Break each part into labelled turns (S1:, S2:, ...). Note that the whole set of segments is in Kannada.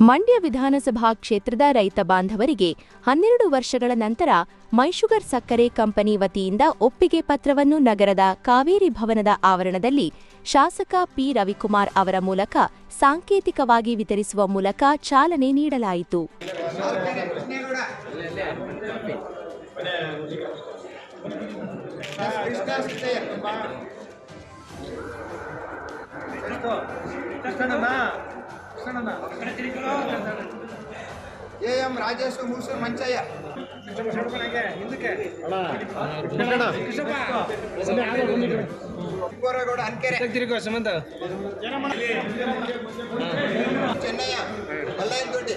S1: ಮಂಡ್ಯ ವಿಧಾನಸಭಾ ಕ್ಷೇತ್ರದ ರೈತ ಬಾಂಧವರಿಗೆ ಹನ್ನೆರಡು ವರ್ಷಗಳ ನಂತರ ಮೈಶುಗರ್ ಸಕ್ಕರೆ ಕಂಪನಿ ವತಿಯಿಂದ ಒಪ್ಪಿಗೆ ಪತ್ರವನ್ನು ನಗರದ ಕಾವೇರಿ ಭವನದ ಆವರಣದಲ್ಲಿ ಶಾಸಕ ಪಿ ರವಿಕುಮಾರ್ ಅವರ ಮೂಲಕ ಸಾಂಕೇತಿಕವಾಗಿ ವಿತರಿಸುವ ಮೂಲಕ ಚಾಲನೆ ನೀಡಲಾಯಿತು.
S2: ಎ ರಾಜೇಶ್ ಮೂಸೂರು ಮಂಚಯ್ಯ. ಚಿಕ್ಕೋರೇಗೌಡ ಅನ್ಕೆರೆ. ಚೆನ್ನಯ್ಯ ಬಲ್ಲಾಯನದೊಡ್ಡಿ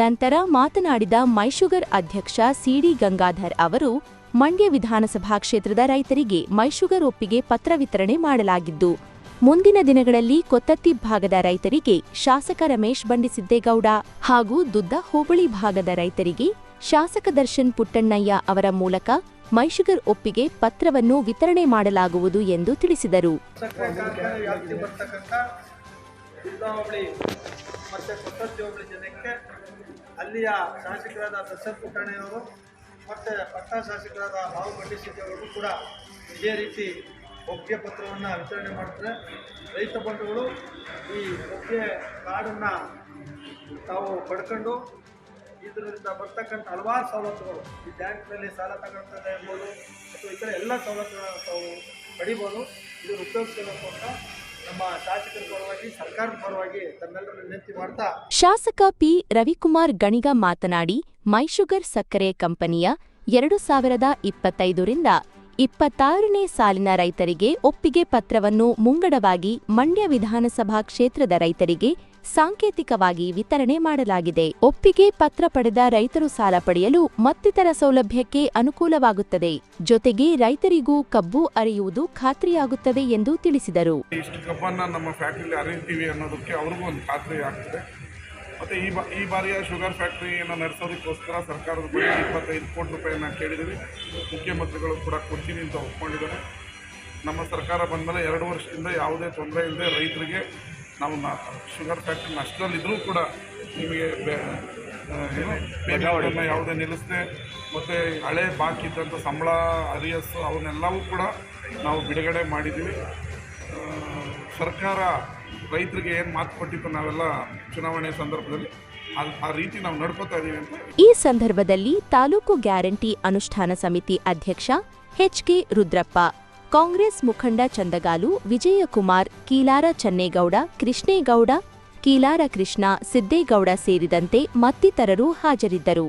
S1: ನಂತರ ಮಾತನಾಡಿದ ಮೈಶುಗರ್ ಅಧ್ಯಕ್ಷ ಸಿಡಿ ಗಂಗಾಧರ್ ಅವರು, ಮಂಡ್ಯ ವಿಧಾನಸಭಾ ಕ್ಷೇತ್ರದ ರೈತರಿಗೆ ಮೈಶುಗರ್ ಒಪ್ಪಿಗೆ ಪತ್ರ ವಿತರಣೆ ಮಾಡಲಾಗಿದ್ದು ಮುಂದಿನ ದಿನಗಳಲ್ಲಿ ಕೊತ್ತತ್ತಿ ಭಾಗದ ರೈತರಿಗೆ ಶಾಸಕ ರಮೇಶ್ ಬಂಡಿಸಿದ್ದೇಗೌಡ ಹಾಗೂ ದುದ್ದ ಹೋಬಳಿ ಭಾಗದ ರೈತರಿಗೆ ಶಾಸಕ ದರ್ಶನ್ ಪುಟ್ಟಣ್ಣಯ್ಯ ಅವರ ಮೂಲಕ ಮೈಶುಗರ್ ಒಪ್ಪಿಗೆ ಪತ್ರವನ್ನು ವಿತರಣೆ ಮಾಡಲಾಗುವುದು ಎಂದು ತಿಳಿಸಿದರು.
S3: ಅಲ್ಲಿಯ ಶಾಸಕರಾದ ದರ್ಶನ್ ಪುಟ್ಟಣ್ಣಯ್ಯವರು ಮತ್ತು ಪಟ್ಟ ಶಾಸಕರಾದ ಬಾವು ಬಂಡಿಸಿದ್ದವರು ಕೂಡ ಇದೇ ರೀತಿ ಒಪ್ಪಿಗೆ ಪತ್ರವನ್ನು ವಿತರಣೆ ಮಾಡ್ತಾರೆ. ರೈತ ಬಂಧುಗಳು ಈ ಒಪ್ಪಿಗೆ ಕಾರ್ಡನ್ನು ತಾವು ಪಡ್ಕೊಂಡು ಇದರಿಂದ ಬರ್ತಕ್ಕಂಥ ಹಲವಾರು ಸವಲತ್ತುಗಳು ಈ ಬ್ಯಾಂಕ್ನಲ್ಲಿ ಸಾಲ ತಗೊಳ್ತದೆ ಇರ್ಬೋದು ಅಥವಾ ಇತರ ಎಲ್ಲ ಸವಲತ್ತುಗಳನ್ನು ತಾವು ಪಡಿಬೋದು. ಇದನ್ನು ಉಪಯೋಗಿಸಬೇಕು ಅಂತ
S1: ಶಾಸಕ ಪಿ ರವಿಕುಮಾರ್ ಗಣಿಗ ಮಾತನಾಡಿ, ಮೈಶುಗರ್ ಸಕ್ಕರೆ ಕಂಪನಿಯ ಎರಡು ಸಾವಿರದ ಇಪ್ಪತ್ತೈದರಿಂದ ಇಪ್ಪತ್ತಾರನೇ ಸಾಲಿನ ರೈತರಿಗೆ ಒಪ್ಪಿಗೆ ಪತ್ರವನ್ನು ಮುಂಗಡವಾಗಿ ಮಂಡ್ಯ ವಿಧಾನಸಭಾ ಕ್ಷೇತ್ರದ ರೈತರಿಗೆ ಸಾಂಕೇತಿಕವಾಗಿ ವಿತರಣೆ ಮಾಡಲಾಗಿದೆ. ಒಪ್ಪಿಗೆ ಪತ್ರ ಪಡೆದ ರೈತರು ಸಾಲ ಪಡೆಯಲು ಮತ್ತಿತರ ಸೌಲಭ್ಯಕ್ಕೆ ಅನುಕೂಲವಾಗುತ್ತದೆ. ಜೊತೆಗೆ ರೈತರಿಗೂ ಕಬ್ಬು ಅರಿಯುವುದು ಖಾತ್ರಿಯಾಗುತ್ತದೆ ಎಂದು ತಿಳಿಸಿದರು.
S4: ಮತ್ತು ಈ ಬಾ ಈ ಬಾರಿಯ ಶುಗರ್ ಫ್ಯಾಕ್ಟ್ರಿಯನ್ನು ನಡೆಸೋದಕ್ಕೋಸ್ಕರ ಸರ್ಕಾರದ ಬಳಿ ಇಪ್ಪತ್ತೈದು ಕೋಟಿ ರೂಪಾಯಿನ ಕೇಳಿದ್ದೀವಿ. ಮುಖ್ಯಮಂತ್ರಿಗಳು ಕೂಡ ಕೊಡ್ತೀನಿ ಅಂತ ಒಪ್ಕೊಂಡಿದ್ದಾರೆ. ನಮ್ಮ ಸರ್ಕಾರ ಬಂದ ಮೇಲೆ ಎರಡು ವರ್ಷದಿಂದ ಯಾವುದೇ ತೊಂದರೆ ಇಲ್ಲದೆ ರೈತರಿಗೆ ನಾವು ನ ಶುಗರ್ ಫ್ಯಾಕ್ಟ್ರಿ ನಷ್ಟದಲ್ಲಿದ್ದರೂ ಕೂಡ ನಿಮಗೆ ಪೇಮೆಂಟನ್ನು ಯಾವುದೇ ನಿಲ್ಲಿಸದೆ ಮತ್ತು ಹಳೆ ಬಾಕಿ ಇದ್ದಂಥ ಸಂಬಳ ಅರಿಯಸ್ಸು ಅವನ್ನೆಲ್ಲವೂ ಕೂಡ ನಾವು ಬಿಡುಗಡೆ ಮಾಡಿದ್ದೀವಿ. ಸರ್ಕಾರ ರೈತರಿಗೆ ಏನು ಮಾತು ಕೊಟ್ಟಿತ್ತು ನಾವೆಲ್ಲ ಚುನಾವಣೆ ಸಂದರ್ಭದಲ್ಲಿ, ಆ ರೀತಿ ನಾವು ನಡ್ಕೋತಾ
S1: ಈ ಸಂದರ್ಭದಲ್ಲಿ ತಾಲೂಕು ಗ್ಯಾರಂಟಿ ಅನುಷ್ಠಾನ ಸಮಿತಿ ಅಧ್ಯಕ್ಷ ಎಚ್ಕೆ ರುದ್ರಪ್ಪ, ಕಾಂಗ್ರೆಸ್ ಮುಖಂಡ ಚಂದಗಾಲು, ವಿಜಯಕುಮಾರ್, ಕೀಲಾರ ಚನ್ನೇಗೌಡ, ಕೃಷ್ಣೇಗೌಡ, ಕೀಲಾರ ಕೃಷ್ಣ, ಸಿದ್ದೇಗೌಡ ಸೇರಿದಂತೆ ಮತ್ತಿತರರು ಹಾಜರಿದ್ದರು.